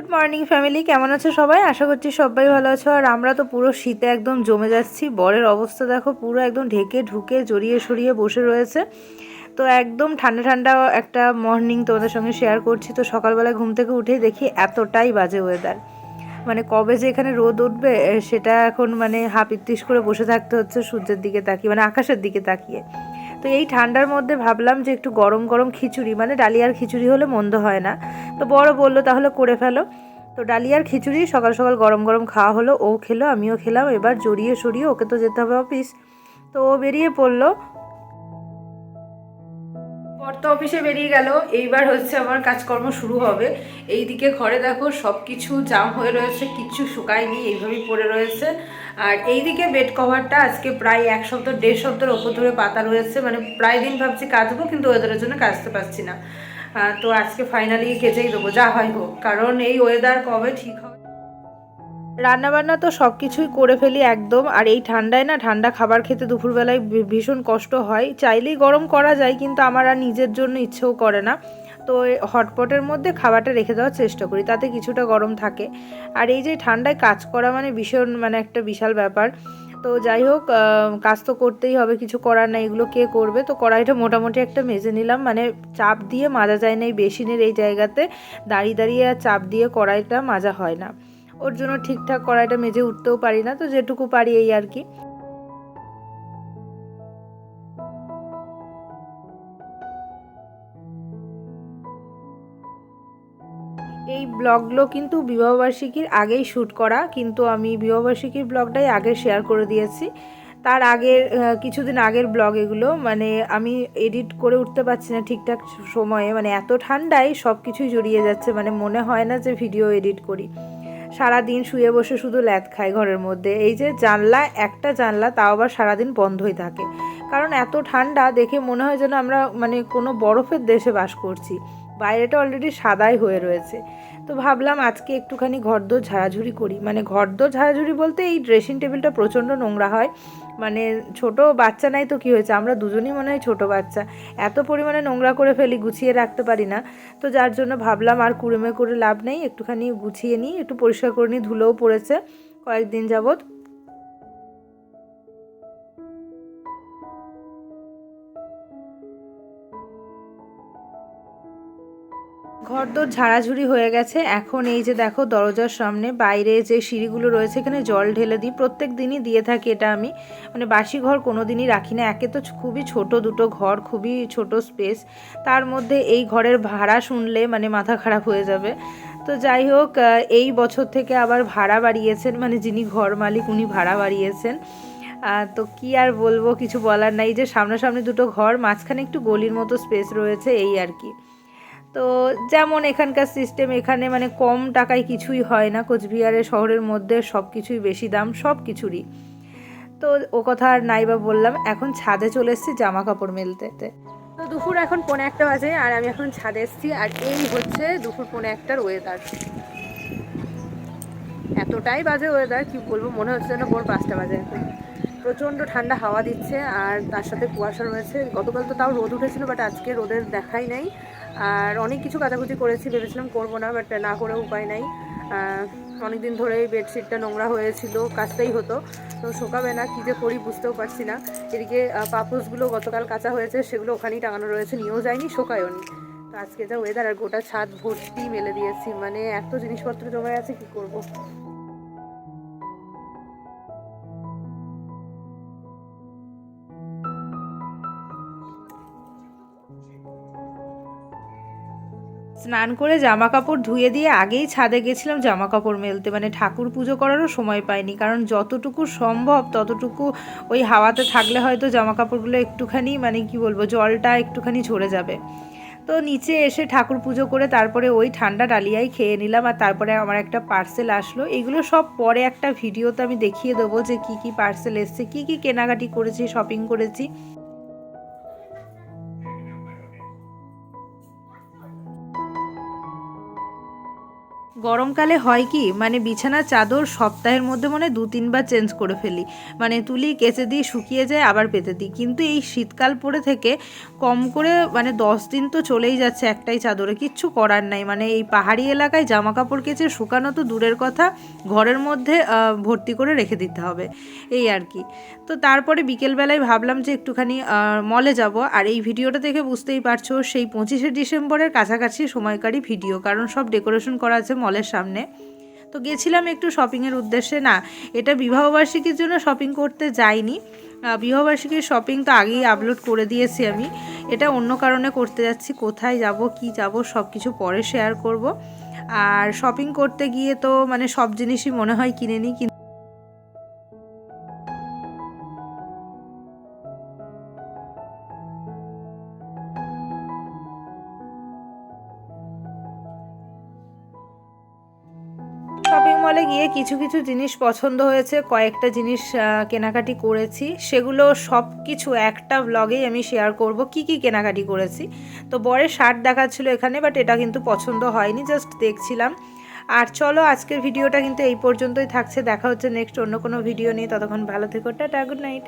Good morning family কেমন আছো সবাই? আশা করছি সবাই ভালো আছো। আর আমরা তো পুরো শীতে একদম জমে যাচ্ছি। বরের অবস্থা দেখো, পুরো একদম ঢেকে ঢুকে জড়িয়ে সরিয়ে বসে রয়েছে। তো একদম ঠান্ডা ঠান্ডা একটা মর্নিং তোমাদের সঙ্গে শেয়ার করছি। তো সকালবেলা ঘুম থেকে উঠেই দেখি এতটাই বাজে ওয়েদার মানে কবে যে এখানে রোদ উঠবে, সেটা এখন মানে হাফ ইত্তিস করে বসে থাকতে হচ্ছে সূর্যের দিকে তাকিয়ে মানে আকাশের দিকে তাকিয়ে। তো এই ঠান্ডার মধ্যে ভাবলাম যে একটু গরম গরম খিচুড়ি মানে ডালিয়ার খিচুড়ি হলে মন্দ হয় না। তো বড় বলল, তাহলে করে ফেলো। তো ডালিয়ার খিচুড়ি সকাল সকাল গরম গরম খাওয়া হলো, ও খেলো, আমিও খেলাম। এবার জড়িয়ে সরিয়ে ওকে তো যেতে হবে অফিস। তো ও বেরিয়ে পড়ল। তো অফিসে বেরিয়ে গেল, এইবার হচ্ছে আমার কাজকর্ম শুরু হবে। এই দিকে ঘরে দেখো সব কিছু জাম হয়ে রয়েছে, কিচ্ছু শুকায়নি এইভাবেই পড়ে রয়েছে। আর এই দিকে বেড কভারটা আজকে প্রায় এক সপ্তাহ, দেড় সপ্তাহের ওপর ধরে পাতা রয়েছে। মানে প্রায় দিন ভাবছি কাচবো কিন্তু ওয়েদারের জন্য কাচতে পারছি না। তো আজকে ফাইনালি কেচেই দেবো, যা হয় হোক। কারণ এই ওয়েদার কবে ঠিক হবে? রান্নাবান্না তো সব কিছুই করে ফেলি একদম, আর এই ঠান্ডায় না ঠান্ডা খাবার খেতে দুপুরবেলায় ভীষণ কষ্ট হয়। চাইলেই গরম করা যায়, কিন্তু আমার আর নিজের জন্য ইচ্ছেও করে না। তো হটপটের মধ্যে খাবারটা রেখে দেওয়ার চেষ্টা করি, তাতে কিছুটা গরম থাকে। আর এই যে ঠান্ডায় কাজ করা মানে ভীষণ মানে একটা বিশাল ব্যাপার। তো যাই হোক কাজ তো করতেই হবে, কিছু করার নাই, এগুলো কে করবে? তো কড়াইটা মোটামুটি একটা মেজে নিলাম মানে চাপ দিয়ে মাজা যায় না এই বেসিনের এই জায়গাতে। দাঁড়িয়ে দাঁড়িয়ে আর চাপ দিয়ে কড়াইটা মাজা হয় না। ওর জন্য ঠিকঠাক কড়াইটা মেজে উঠতেও পারি না, তো যেটুকু পারি এই আর কি। এই ব্লগগুলো কিন্তু বিবাহবার্ষিকীর আগেই শ্যুট করা, কিন্তু আমি বিবাহবার্ষিকীর ব্লগটাই আগে শেয়ার করে দিয়েছি। তার আগের কিছুদিন আগের ব্লগ এগুলো মানে আমি এডিট করে উঠতে পারছি না ঠিকঠাক সময়ে মানে এত ঠান্ডায় সব কিছুই জড়িয়ে যাচ্ছে মানে মনে হয় না যে ভিডিও এডিট করি। সারা দিন শুয়ে বসে শুধু ল্যাদ খায় ঘরের মধ্যে। এই যে জানলা, একটা জানলা, তাও আবার সারাদিন বন্ধই থাকে। কারণ এত ঠান্ডা, দেখে মনে হয় যেন আমরা মানে কোনো বরফের দেশে বাস করছি। বাইরেটা অলরেডি সাদাই হয়ে রয়েছে। তো ভাবলাম আজকে একটুখানি ঘরদোর ঝাড়াঝুড়ি করি। মানে ঘরদোর ঝাড়াঝুড়ি বলতে এই ড্রেসিং টেবিলটা প্রচণ্ড নোংরা হয়। মানে ছোট বাচ্চা নাই তো কি হয়েছে? আমরা দুজনই মনে হয় ছোটো বাচ্চা। এত পরিমাণে নোংরা করে ফেলি, গুছিয়ে রাখতে পারি না। তো যার জন্য ভাবলাম আর কুড়েমে করে লাভ নেই। একটুখানি গুছিয়ে নিই, একটু পরিষ্কার করে নিই, ধুলোও পড়েছে। কয়েকদিন যাবত ঘরদোর ঝাড়াঝুড়ি হয়ে গেছে। এখন এই যে দেখো দরজার সামনে, বাইরে যে সিঁড়িগুলো রয়েছে, এখানে জল ঢেলে দিই। প্রত্যেক দিনই দিয়ে থাকি এটা আমি। মানে বাসি ঘর কোনো দিনই রাখি না। একে তো খুবই ছোট দুটো ঘর, খুবই ছোট স্পেস। তার মধ্যে এই ঘরের ভাড়া শুনলে মানে মাথা খারাপ হয়ে যাবে। তো যাই হোক এই বছর থেকে আবার ভাড়া বাড়িয়েছেন। মানে যিনি ঘর মালিক, উনি ভাড়া বাড়িয়েছেন। তো কি আর বলব, কিছু বলার নাই। যে সামনাসামনি দুটো ঘর, মাঝখানে একটু গলির মতো স্পেস রয়েছে, এই আর কি। তো যেমন এখানকার সিস্টেম এখানে মানে কম টাকায় কিছুই হয় না। কোচবিহারের শহরের মধ্যে সব কিছুই বেশি দাম সব কিছুরই তো ও কথা আর নাই বা বললাম, এখন ছাদে চলে এসেছি জামা কাপড় মেলতে। তো দুপুর এখন পৌনে একটা বাজে আর আমি এখন ছাদে এসেছি আর এই হচ্ছে দুপুর পৌনে একটার ওয়েদার এতটাই বাজে ওয়েদার কি বলব, মনে হচ্ছে যেন ভোর পাঁচটা বাজে এখন। প্রচণ্ড ঠান্ডা হাওয়া দিচ্ছে আর তার সাথে কুয়াশা রয়েছে। গতকাল তো তাও রোদ উঠেছিল বাট আজকে রোদের দেখাই নাই। আর অনেক কিছু কাচাকুচি করেছি ভেবেছিলাম করব না বাট না করে উপায় নাই। অনেক দিন ধরে বেডশিটটা নোংরা হয়েছিল কাচতেই হতো। তো শোকাবে না কী যে করি বুঝতেও পারছি না। এদিকে আহ, পাপোশগুলো গতকাল কাঁচা হয়েছে সেগুলো ওখানেই টাঙানো রয়েছে নিয়েও যায়নি শোকায়ও নি। তো আজকে যা ওয়েদার আর গোটা ছাদ ভর্তি মেলে দিয়েছি। মানে এত জিনিসপত্র জমে আছে কি করব? স্নান করে জামা কাপড় ধুয়ে দিয়ে আগেই ছাদে গেছিলাম জামা কাপড় মেলতে। মানে ঠাকুর পুজো করারও সময় পাইনি, কারণ যতটুকু সম্ভব ততটুকু ওই হাওয়াতে থাকলে হয়তো জামা কাপড়গুলো একটুখানি মানে কি বলব, জলটা একটুখানি ঝরে যাবে। তো নিচে এসে ঠাকুর পুজো করে তারপরে ওই ঠান্ডা ডালিয়াই খেয়ে নিলাম আর তারপরে আমার একটা পার্সেল আসলো। এগুলো সব পরে একটা ভিডিওতে আমি দেখিয়ে দেবো যে কি কি পার্সেল এসছে, কি কি কেনাকাটি করেছি, শপিং করেছি। গরমকালে হয় কি মানে বিছানার চাদর সপ্তাহের মধ্যে মনে দু, তিনবার চেঞ্জ করে ফেলি। মানে তুলি কেচে দিই শুকিয়ে যায়, আবার পেতে দিই। কিন্তু এই শীতকাল পড়ে থেকে কম করে মানে দশ দিন তো চলেই যাচ্ছে একটাই চাদরে। কিচ্ছু করার নাই। মানে এই পাহাড়ি এলাকায় জামা কাপড় কেচে শুকানো তো দূরের কথা, ঘরের মধ্যে ভর্তি করে রেখে দিতে হবে। এই আর কি। তো তারপরে বিকেলবেলায় ভাবলাম যে একটুখানি মলে যাব। আর এই ভিডিওটা দেখে বুঝতেই পারছ, সেই পঁচিশে ডিসেম্বরের কাছাকাছি সময়কারী ভিডিও। কারণ সব ডেকোরেশন করা আছে মলের সামনে। তো গেছিলাম একটু শপিংয়ের উদ্দেশ্যে। না, এটা বিবাহবার্ষিকীর জন্য শপিং করতে যাইনি। বিবাহবার্ষিকীর শপিং তো আগেই আপলোড করে দিয়েছি আমি। এটা অন্য কারণে করতে যাচ্ছি। কোথায় যাব, কি যাব সব কিছু পরে শেয়ার করব। আর শপিং করতে গিয়ে তো মানে সব জিনিসই মনে হয় কিনে নিই মলে গিয়ে কিছু কিছু জিনিস পছন্দ হয়েছে, কয়েকটা জিনিস কেনাকাটি করেছি। সেগুলো সব কিছু একটা ব্লগেই আমি শেয়ার করব, কি কি কেনাকাটি করেছি। তো বরের শার্ট দেখাচ্ছিল এখানে বাট এটা কিন্তু পছন্দ হয়নি জাস্ট দেখছিলাম। আর চলো, আজকের ভিডিওটা কিন্তু এই পর্যন্তই থাকছে, দেখা হচ্ছে নেক্সট অন্য কোনো ভিডিও নিয়ে, ততক্ষণ ভালো থেকো, টাটা গুড নাইট